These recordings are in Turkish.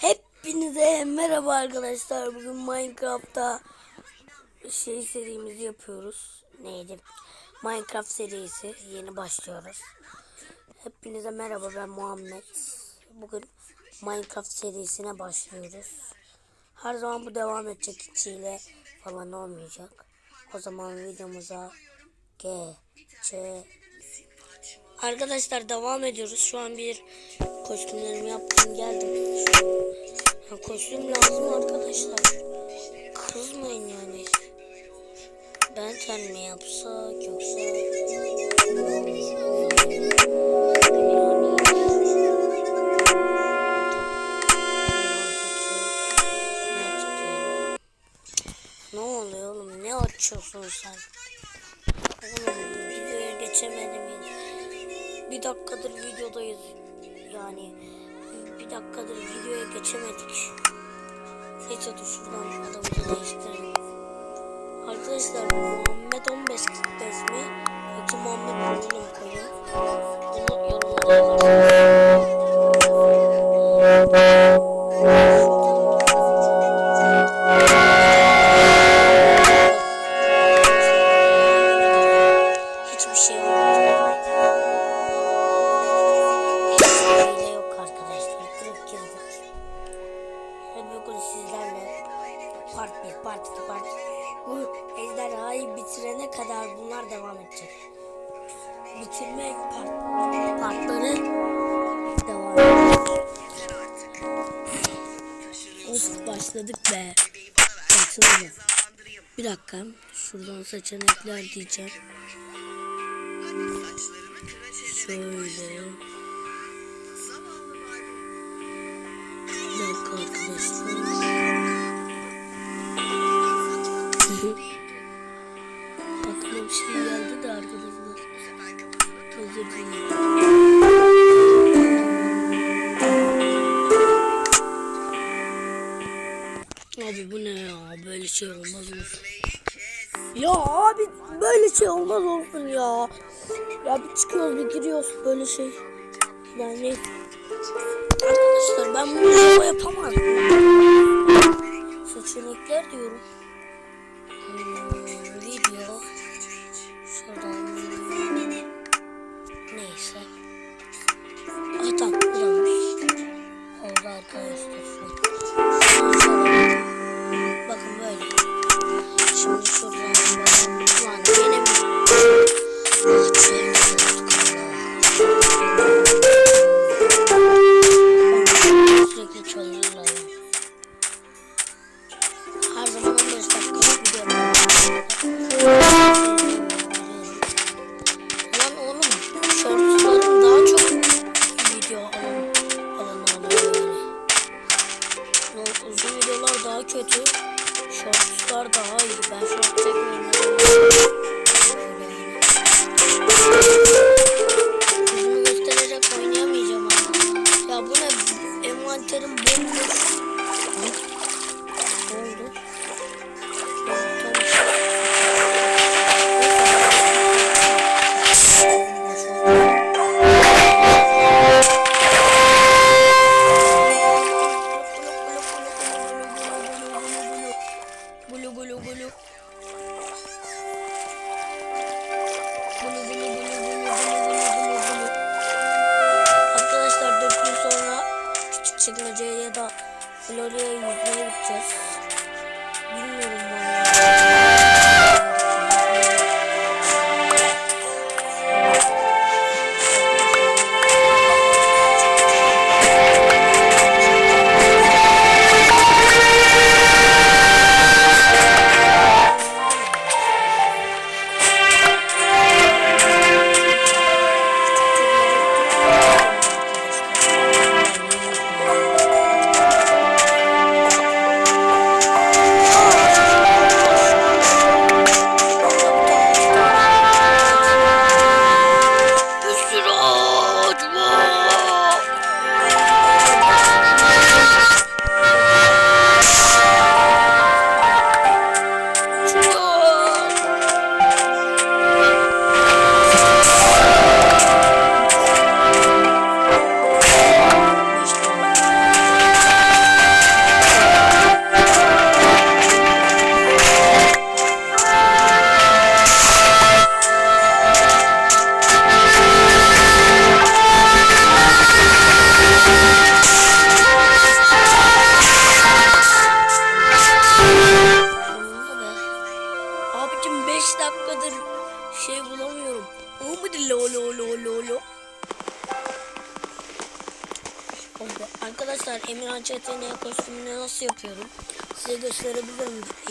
Hepinize merhaba arkadaşlar. Bugün Minecraft'ta şey serimizi yapıyoruz. Neydi? Minecraft serisi. Yeni başlıyoruz. Hepinize merhaba ben Muhammed. Bugün Minecraft serisine başlıyoruz. Her zaman bu devam edecek içiyle falan olmayacak. O zaman videomuza geçelim. Arkadaşlar devam ediyoruz. Şu an bir kostümlerimi yaptım geldim. Şu kostüm lazım arkadaşlar. Kızmayın yani. Ben ten mi yapsak yoksa... Ne oluyor oğlum? Ne açıyorsun sen? Oğlum videoya geçemedim yine. Bir dakikadır videodayız. Yani bir dakikadır videoya geçemedik. Neyse dur şuradan adamımızı değiştirelim. Arkadaşlar Muhammed 15 45 mi? Yoksa Muhammed Bruno mu koyayım? Bunu yorumlara yazın. Şuradan seçenekler diyeceğim. Şöyle. Bir dakika arkadaşlar. Aklıma bir şey geldi de arkadaşlar. Özür dilerim. Abi bu ne ya? Böyle şey olmaz olsun. Ya abi böyle şey olmaz olsun ya. Ya bir çıkıyoruz bir giriyoruz böyle şey. Yani arkadaşlar ben bunu yapamam. Seçenekler diyorum. Daha kötü. Shortslar daha iyi. Ben short çekmiyorum.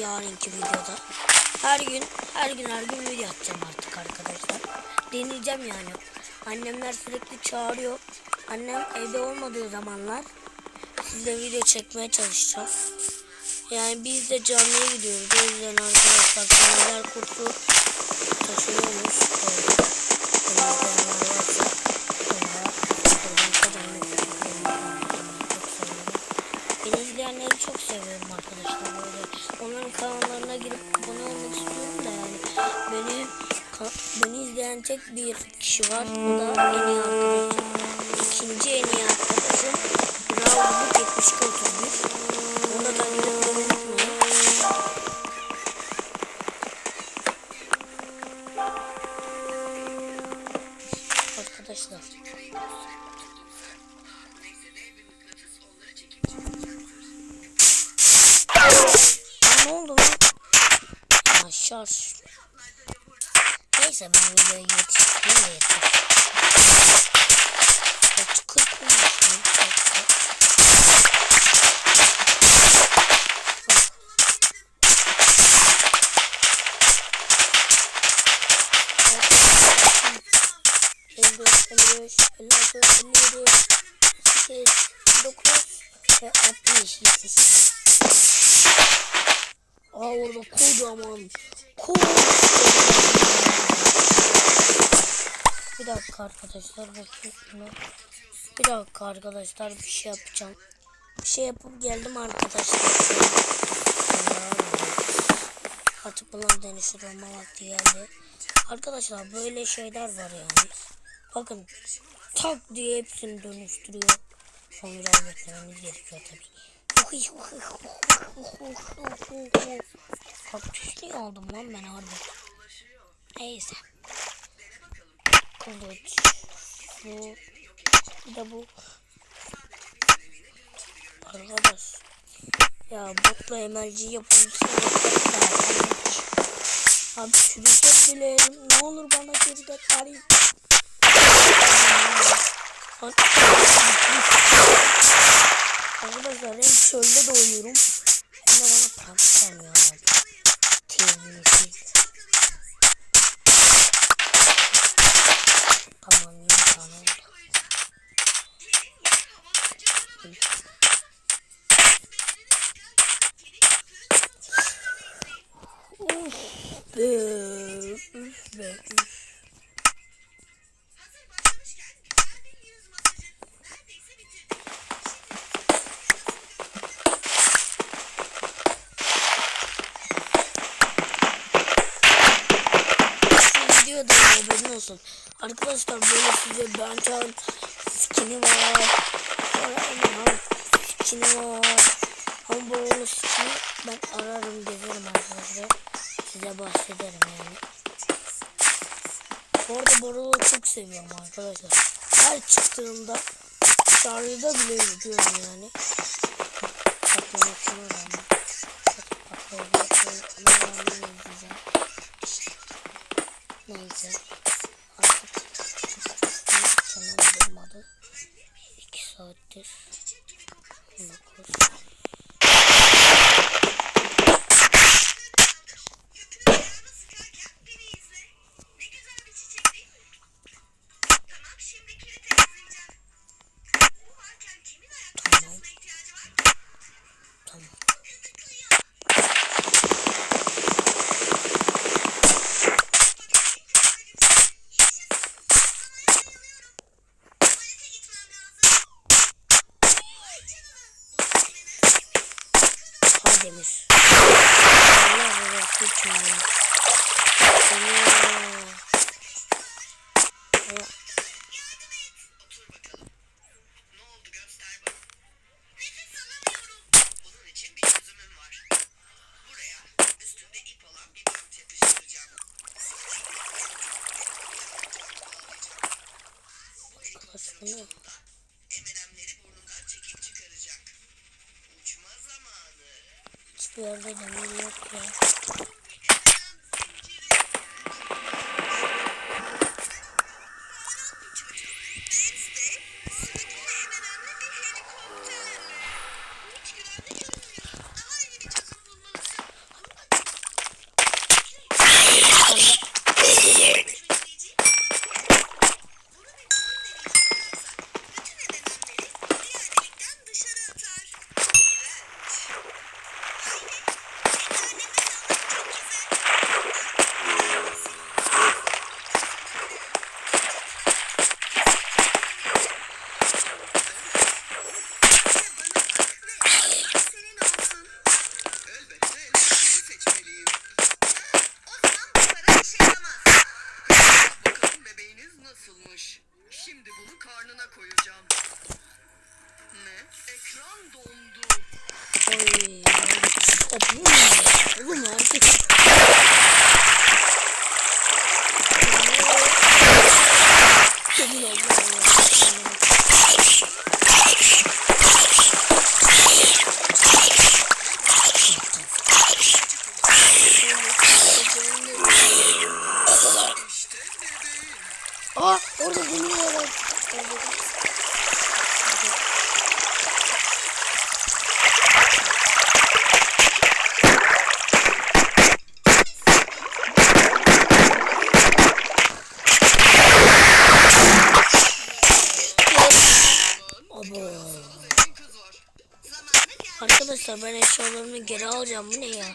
Yarınki videoda. Her gün, her gün, her gün video atacağım artık arkadaşlar. Deneyeceğim yani. Annemler sürekli çağırıyor. Annem evde olmadığı zamanlar sizle video çekmeye çalışacağım. Yani biz de canlıya gidiyoruz. O yüzden arkadaşlar kanaller kursu taşıyormuş. Ee, İzleyenleri çok seviyorum arkadaşlar böyle. Onların kanallarına girip abone olmak istiyorum da yani. Beni, beni izleyen tek bir kişi var. O da en iyi arkadaşım. İkinci en iyi arkadaşım. Raul 72 31. Neyse ben videoya yetiştireyim yeter. Kaç kırk olmuş lan. Kaç- elli dört, elli beş, elli altı, elli yedi, sekiz, dokuz ve altmış, yetmiş. Aa orada kocaman kocaman. Bir dakika arkadaşlar bakayım şuna. Bir dakika arkadaşlar bir şey yapacağım. Bir şey yapıp geldim arkadaşlar. Artık bunlar dönüşür olma vakti geldi. Arkadaşlar böyle şeyler var yani. Bakın tak diye hepsini dönüştürüyor. Sonra beklememiz gerekiyor tabii. Kaktüs niye aldım lan ben harbi? Neyse. Kılıç. Bu. Bir de bu. Arkadaş. Ya botla emelci yapılmışsa Abi çürüyecek bile. Ne olur bana geri de tarayın. Arkadaşlar hem çölde doğuyorum hem de bana gelmiyor abi. Terbiyesiz. Tamam tane oldu. Uf be, uf be, uf. Arkadaşlar böyle size ben can skini var. Sonra Emirhan skini var. Ama böyle skini ben ararım gezerim arkadaşlar. Size bahsederim yani. Bu arada Borolo'yu çok seviyorum arkadaşlar. Her çıktığında şarjda bile yüzüyorum yani. Patlamasına rağmen. Patlamasına rağmen yüzeceğim. Neyse. Kaydemir. Allah babası için. ya. Hiçbir yerde demir yok ya. kalmış. Şimdi bunu karnına koyacağım. Ne? Ekran dondu. Oy. Oğlum, oğlum artık. Oğlum. Aa orada geldi. Arkadaşlar ben eşyalarımı geri alacağım. Bu ne ya?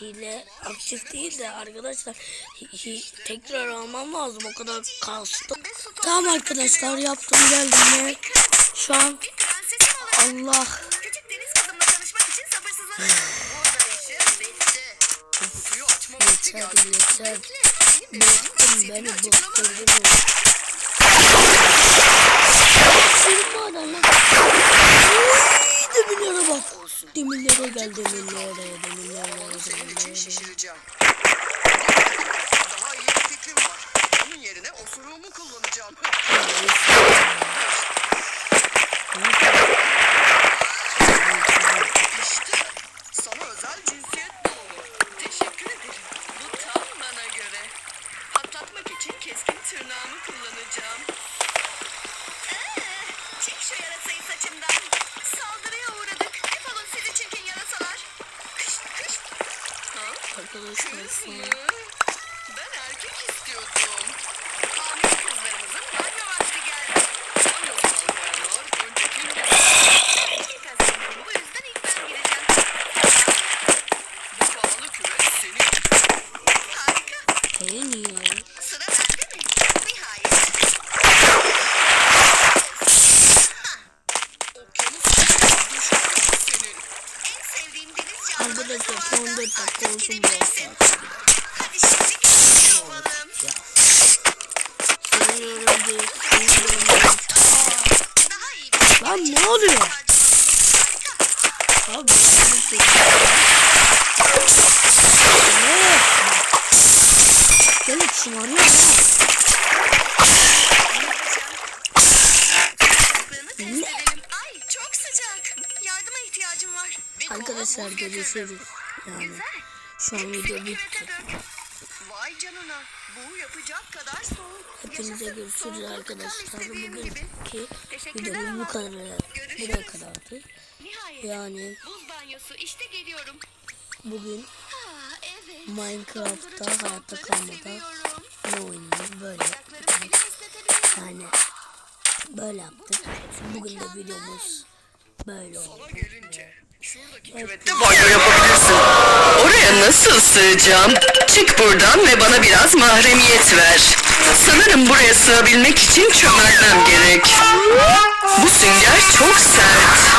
Hile aktif değil de arkadaşlar tekrar almam lazım o kadar kastım. Tamam arkadaşlar yaptım geldim ya. Şu an. Allah yeter yeter. Bıktım beni bıktırdınız. Senin bu lan. Demirlere bak. Demirlere gel demirlere demirlere Senin için şişireceğim. Daha iyi bir fikrim var. Onun yerine osuruğumu kullanacağım. Arkadaşlar. Kız şu mı? an Ben erkek istiyordum. Hamile kızlarımızın banyo vakti geldi. Banyosal bayanlar önce kim İlk hazırlığım bu yüzden ilk ben gireceğim. Bu pahalı küvet senin. Harika. en iyi. Sıra bende mi? Nihayet. Okyanus duş havlusu senin. En sevdiğim deniz canlıları Arkadaşlar zamanında son 4 dakika olsun biraz. Hadi şimdi. Daha iyi bir Lan ne oluyor? Abi şey. Ne? Gelip şımarıyor Arkadaşlar görüşürüz. Yani Güzel. şu an video bitti. Vay canına. Bu yapacak kadar soğuk. Hepinize görüşürüz arkadaşlar. Bugünkü videomuz bu kadar. Buraya kadardı. Nihayet. Yani Buz banyosu işte geliyorum. bugün Ha evet. Minecraft'ta hayatta kalmada ne oynuyoruz böyle. Yani böyle yaptık. Bugün de videomuz böyle oldu. Şuradaki küvette banyo yapabilirsin. Oraya nasıl sığacağım? Çık buradan ve bana biraz mahremiyet ver. Sanırım buraya sığabilmek için çömelmem gerek. Bu sünger çok sert.